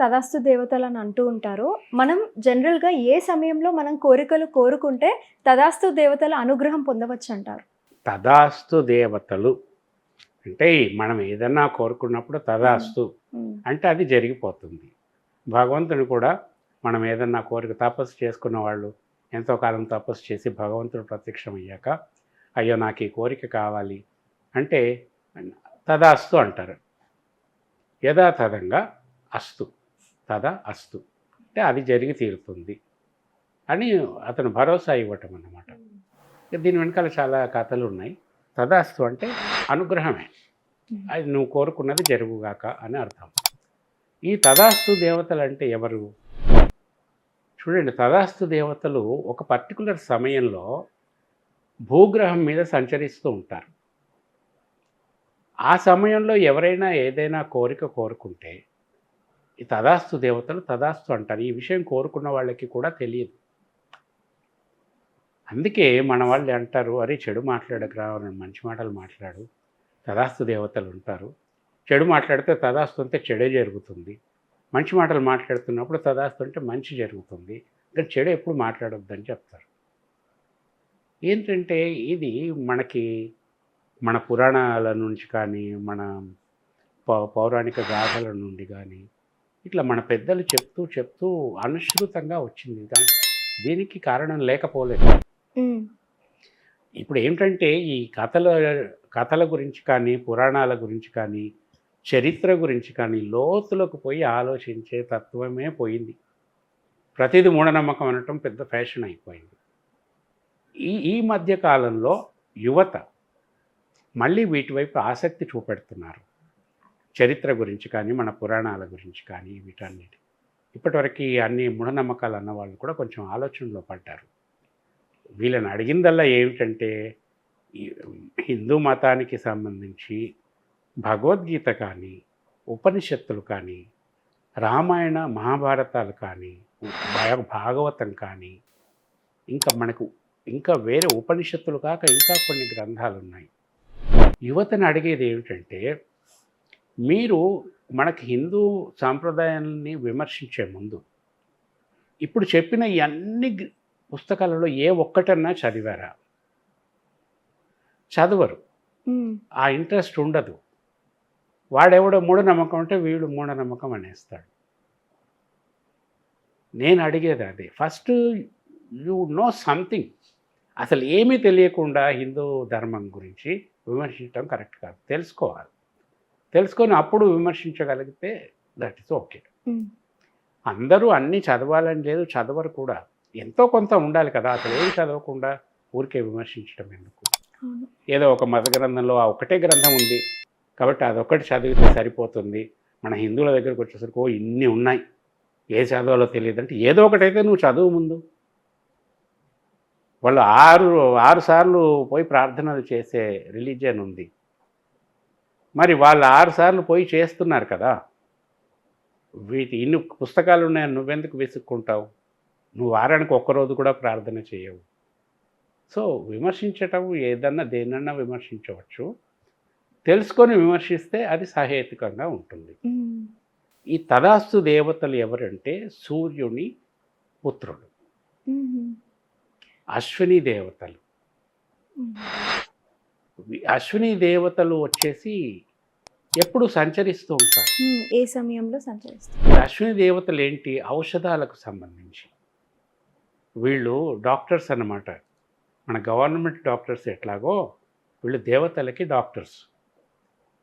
తదాస్తు దేవతలు అని అంటూ ఉంటారు. మనం జనరల్గా ఏ సమయంలో మనం కోరికలు కోరుకుంటే తదాస్తు దేవతల అనుగ్రహం పొందవచ్చు అంటారు తదాస్తు దేవతలు అంటే మనం ఏదన్నా కోరుకున్నప్పుడు తదాస్తు అంటే అది జరిగిపోతుంది. భగవంతుడు కూడా మనం ఏదన్నా కోరిక తపస్సు చేసుకున్న వాళ్ళు ఎంతో కాలం తపస్సు చేసి భగవంతుడు ప్రత్యక్షం అయ్యాక అయ్యో నాకు ఈ కోరిక కావాలి అంటే తదాస్తు అంటారు. యథాతథంగా అస్తు. తదా అస్తు. అంటే అది జరిగి తీరుతుంది అని అతను భరోసా ఇవ్వటం అన్నమాట. దీని వెనకాల చాలా కథలు ఉన్నాయి. తదాస్తు అంటే అనుగ్రహమే. అది నువ్వు కోరుకున్నది జరుగుగాక అని అర్థం. ఈ తదాస్తు దేవతలు అంటే ఎవరు? చూడండి తదాస్తు దేవతలు ఒక పర్టికులర్ సమయంలో భూగ్రహం మీద సంచరిస్తూ ఉంటారు. ఆ సమయంలో ఎవరైనా ఏదైనా కోరిక కోరుకుంటే ఈ తదాస్తు దేవతలు తదాస్తు అంటారు. ఈ విషయం కోరుకున్న వాళ్ళకి కూడా తెలియదు. అందుకే మన వాళ్ళు అంటారు అరే చెడు మాట్లాడకరా మంచి మాటలు మాట్లాడు. తదాస్తు దేవతలు ఉంటారు. చెడు మాట్లాడితే తదాస్తు అంటే చెడే జరుగుతుంది. మంచి మాటలు మాట్లాడుతున్నప్పుడు తదాస్తు అంటే మంచి జరుగుతుంది. కానీ చెడు ఎప్పుడు మాట్లాడొద్దని చెప్తారు. ఏంటంటే ఇది మనకి మన పురాణాల నుంచి కానీ మన పౌ- పౌరాణిక గాథల నుండి కానీ ఇట్లా మన పెద్దలు చెప్తూ చెప్తూ అనుసృతంగా వచ్చింది. దీనికి కారణం లేకపోలేదు. ఇప్పుడు ఏంటంటే ఈ కథల కథల గురించి కానీ పురాణాల గురించి కానీ చరిత్ర గురించి కానీ లోతులకు పోయి ఆలోచించే తత్వమే పోయింది. ప్రతిదీ మూఢనమ్మకం అనటం పెద్ద ఫ్యాషన్ అయిపోయింది. ఈ ఈ మధ్య కాలంలో యువత మళ్ళీ వీటి వైపు ఆసక్తి చూపెడుతున్నారు. చరిత్ర గురించి కానీ మన పురాణాల గురించి కానీ వీటన్నిటి. ఇప్పటివరకు అన్ని మూఢనమ్మకాలు అన్న వాళ్ళు కూడా కొంచెం ఆలోచనలో పడ్డారు. వీళ్ళని అడిగిందల్లా ఏమిటంటే హిందూ మతానికి సంబంధించి భగవద్గీత కానీ ఉపనిషత్తులు కానీ రామాయణ మహాభారతాలు కానీ భాగవతం కానీ ఇంకా మనకు ఇంకా వేరే ఉపనిషత్తులు కాక ఇంకా కొన్ని గ్రంథాలు ఉన్నాయి యువతను అడిగేది ఏమిటంటే మీరు మనకి హిందూ సాంప్రదాయాన్ని విమర్శించే ముందు ఇప్పుడు చెప్పిన ఈ అన్ని పుస్తకాలలో ఏ ఒక్కటన్నా చదివారా? చదవరు. ఆ ఇంట్రెస్ట్ ఉండదు. వాడెవడో మూఢనమ్మకం అంటే వీడు మూఢనమ్మకం అనేస్తాడు. నేను అడిగేది అదే. First you know something. అసలు ఏమీ తెలియకుండా హిందూ ధర్మం గురించి విమర్శించడం కరెక్ట్ కాదు. తెలుసుకోవాలి. తెలుసుకొని అప్పుడు విమర్శించగలిగితే దట్ ఇస్ ఓకే అందరూ అన్నీ చదవాలని లేదు చదవరు కూడా. ఎంతో కొంత ఉండాలి కదా అసలు ఏం చదవకుండా ఊరికే విమర్శించడం ఎందుకు. ఏదో ఒక మత గ్రంథంలో ఆ ఒకటే గ్రంథం ఉంది కాబట్టి అదొక్కటి చదివితే సరిపోతుంది. మన హిందువుల దగ్గరికి వచ్చేసరికి ఓ ఇన్ని ఉన్నాయి. ఏ చదవాలో తెలియదు అంటే ఏదో ఒకటైతే నువ్వు చదువు ముందు. వాళ్ళు ఆరు ఆరు సార్లు పోయి ప్రార్థనలు చేసే రిలీజియన్ ఉంది. మరి వాళ్ళు ఆరు సార్లు పోయి చేస్తున్నారు కదా. వీటి ఇన్ని పుస్తకాలు ఉన్నాయని నువ్వెందుకు విసుక్కుంటావు? నువ్వు వారానికి ఒక్కరోజు కూడా ప్రార్థన చేయవు. సో విమర్శించటం ఏదన్నా దేనన్నా విమర్శించవచ్చు. తెలుసుకొని విమర్శిస్తే అది సహేతుకంగా ఉంటుంది. ఈ తదాస్తు దేవతలు ఎవరంటే సూర్యుని పుత్రుడు అశ్విని దేవతలు. అశ్విని దేవతలు వచ్చేసి ఎప్పుడు సంచరిస్తూ ఉంటారు. ఏ సమయంలో సంచరిస్తారు అశ్విని దేవతలు ఏంటి? ఔషధాలకు సంబంధించి. వీళ్ళు డాక్టర్స్ అన్నమాట. మన గవర్నమెంట్ డాక్టర్స్ ఎట్లాగో వీళ్ళు దేవతలకి డాక్టర్స్.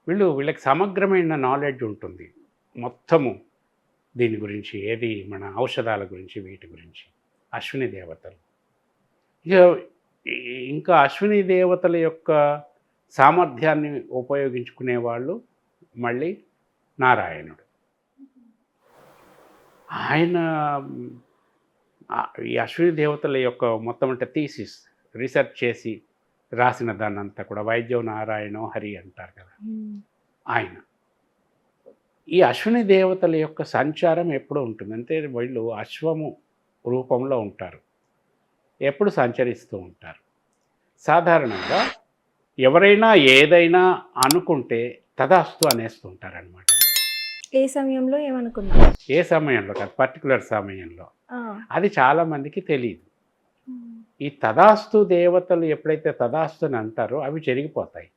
వీళ్ళు వీళ్ళకి సమగ్రమైన నాలెడ్జ్ ఉంటుంది. మొత్తము దీని గురించి ఏది మన ఔషధాల గురించి వీటి గురించి. అశ్విని దేవతలు. ఇక ఇంకా అశ్విని దేవతల యొక్క సామర్థ్యాన్ని ఉపయోగించుకునే వాళ్ళు మళ్ళీ నారాయణుడు. ఆయన ఈ అశ్విని దేవతల యొక్క మొత్తం అంటే థీసిస్ రీసెర్చ్ చేసి రాసిన దాన్ని అంతా కూడా వైద్యం నారాయణ హరి అంటారు కదా. ఆయన. ఈ అశ్విని దేవతల యొక్క సంచారం ఎప్పుడు ఉంటుంది. అంటే వీళ్ళు అశ్వము రూపంలో ఉంటారు. ఎప్పుడు సంచరిస్తూ ఉంటారు. సాధారణంగా ఎవరైనా ఏదైనా అనుకుంటే తదాస్తు అనేస్తుంటారనమాట ఏ సమయంలో ఏమనుకున్నా? ఏ సమయంలో కాదు పర్టికులర్ సమయంలో. అది చాలా మందికి తెలియదు ఈ తదాస్తు దేవతలు ఎప్పుడైతే తదాస్తు అని అంటారో అవి జరిగిపోతాయి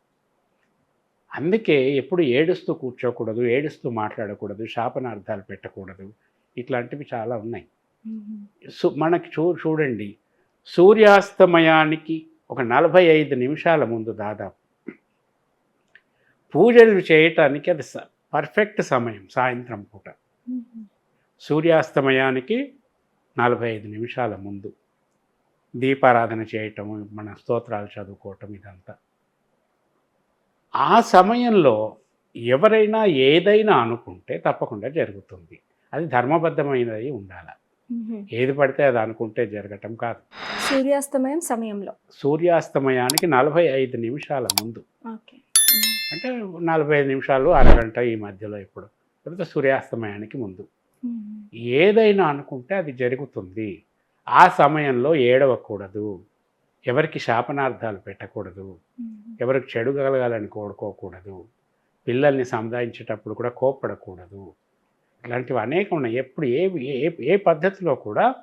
అందుకే ఎప్పుడు ఏడుస్తూ కూర్చోకూడదు ఏడుస్తూ మాట్లాడకూడదు శాపనార్థాలు పెట్టకూడదు. ఇట్లాంటివి చాలా ఉన్నాయి. సు మనకి చూ చూడండి. సూర్యాస్తమయానికి ఒక నలభై ఐదు నిమిషాల ముందు దాదాపు. పూజలు చేయటానికి అది పర్ఫెక్ట్ సమయం సాయంత్రం పూట. సూర్యాస్తమయానికి నలభై ఐదు నిమిషాల ముందు. దీపారాధన చేయటం మన స్తోత్రాలు చదువుకోవటం ఇదంతా. ఆ సమయంలో ఎవరైనా ఏదైనా అనుకుంటే తప్పకుండా జరుగుతుంది. అది ధర్మబద్ధమైనది ఉండాలి. ఏది పడితే అది అనుకుంటే జరగటం కాదు. సూర్యాస్తమయం సమయంలో. సూర్యాస్తమయానికి నలభై ఐదు నిమిషాల ముందు. అంటే నలభై ఐదు నిమిషాలు అరగంట ఈ మధ్యలో ఇప్పుడు తర్వాత సూర్యాస్తమయానికి ముందు. ఏదైనా అనుకుంటే అది జరుగుతుంది. ఆ సమయంలో ఏడవకూడదు. ఎవరికి శాపనార్థాలు పెట్టకూడదు. ఎవరికి చెడు కలగాలని కోరుకోకూడదు. పిల్లల్ని సముదాయించేటప్పుడు కూడా కోప్పడకూడదు. ఇలాంటివి అనేకం ఉన్నాయి ఎప్పుడు ఏ ఏ పద్ధతిలో కూడా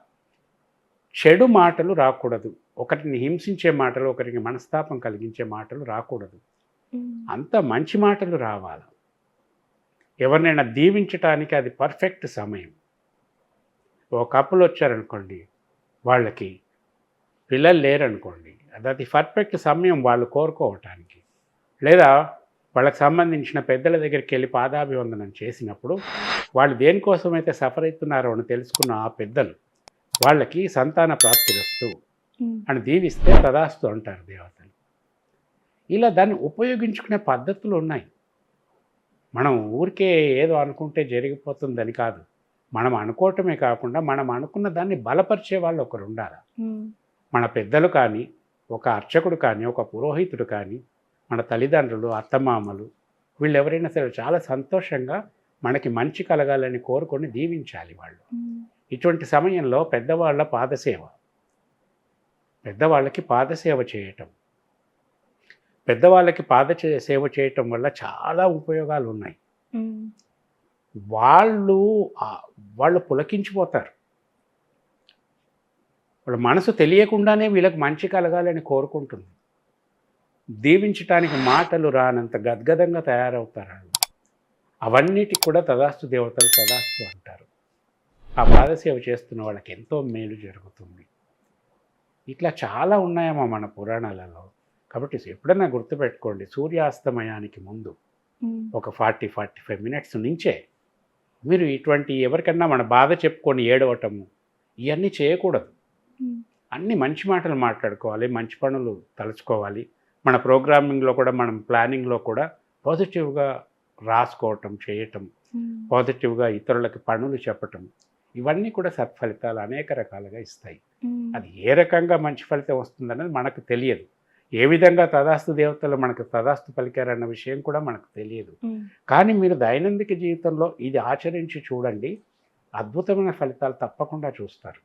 చెడు మాటలు రాకూడదు. ఒకరిని హింసించే మాటలు ఒకరికి మనస్తాపం కలిగించే మాటలు రాకూడదు. అంత మంచి మాటలు రావాలి. ఎవరినైనా దీవించటానికి అది పర్ఫెక్ట్ సమయం. ఒక కప్పులు వచ్చారనుకోండి వాళ్ళకి పిల్లలు లేరనుకోండి అది అది పర్ఫెక్ట్ సమయం వాళ్ళు కోరుకోవటానికి. లేదా వాళ్ళకి సంబంధించిన పెద్దల దగ్గరికి వెళ్ళి పాదాభివందనం చేసినప్పుడు వాళ్ళు దేనికోసమైతే సఫర్ అవుతున్నారో అని తెలుసుకున్న ఆ పెద్దలు వాళ్ళకి సంతాన ప్రాప్తి వస్తూ మ్మ్. అని దీవిస్తే తదాస్తు అంటారు దేవతలు ఇలా దాన్ని ఉపయోగించుకునే పద్ధతులు ఉన్నాయి మనం ఊరికే ఏదో అనుకుంటే జరిగిపోతుందని కాదు మనం అనుకోవటమే కాకుండా మనం అనుకున్న దాన్ని బలపరిచే వాళ్ళు ఒకరు ఉండాలి. మన పెద్దలు కానీ ఒక అర్చకుడు కానీ ఒక పురోహితుడు కానీ మన తల్లిదండ్రులు అత్తమామలు వీళ్ళు ఎవరైనా సరే చాలా సంతోషంగా మనకి మంచి కలగాలని కోరుకొని దీవించాలి వాళ్ళు. ఇటువంటి సమయంలో పెద్దవాళ్ళ పాదసేవ. పెద్దవాళ్ళకి పాదసేవ చేయటం. పెద్దవాళ్ళకి పాద సేవ చేయటం వల్ల చాలా ఉపయోగాలు ఉన్నాయి. వాళ్ళు వాళ్ళు పులకించిపోతారు. వాళ్ళ మనసు తెలియకుండానే వీళ్ళకి మంచి కలగాలని కోరుకుంటుంది. దీవించటానికి మాటలు రానంత గద్గదంగా తయారవుతారు వాళ్ళు అవన్నిటికి కూడా తదాస్తు దేవతలు తదాస్తు అంటారు. ఆ పాదసేవ చేస్తున్న వాళ్ళకి ఎంతో మేలు జరుగుతుంది. ఇట్లా చాలా ఉన్నాయమ్మా మన పురాణాలలో. కాబట్టి ఎప్పుడైనా గుర్తుపెట్టుకోండి సూర్యాస్తమయానికి ముందు. ఒక ఫార్టీ ఫార్టీ ఫైవ్ మినిట్స్ నుంచే మీరు ఇటువంటి ఎవరికన్నా మన బాధ చెప్పుకొని ఏడవటము ఇవన్నీ చేయకూడదు. అన్ని మంచి మాటలు మాట్లాడుకోవాలి మంచి పనులు తలుచుకోవాలి. మన ప్రోగ్రామింగ్లో కూడా మనం ప్లానింగ్లో కూడా పాజిటివ్గా రాసుకోవటం చేయటం. పాజిటివ్గా ఇతరులకి పనులు చెప్పటం ఇవన్నీ కూడా సత్ఫలితాలు అనేక రకాలుగా ఇస్తాయి. అది ఏ రకంగా మంచి ఫలితం వస్తుందన్నది మనకు తెలియదు ఏ విధంగా తదాస్తు దేవతలు మనకు తదాస్తు పలికారన్న విషయం కూడా మనకు తెలియదు. కానీ మీరు దైనందిక జీవితంలో ఇది ఆచరించి చూడండి అద్భుతమైన ఫలితాలు తప్పకుండా చూస్తారు